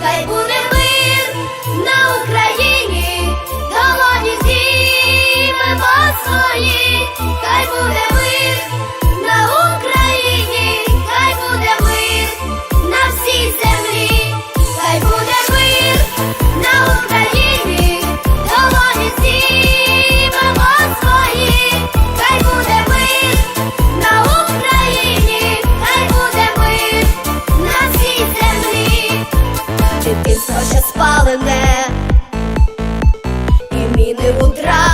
可不 місто ще спалене, і міни утра.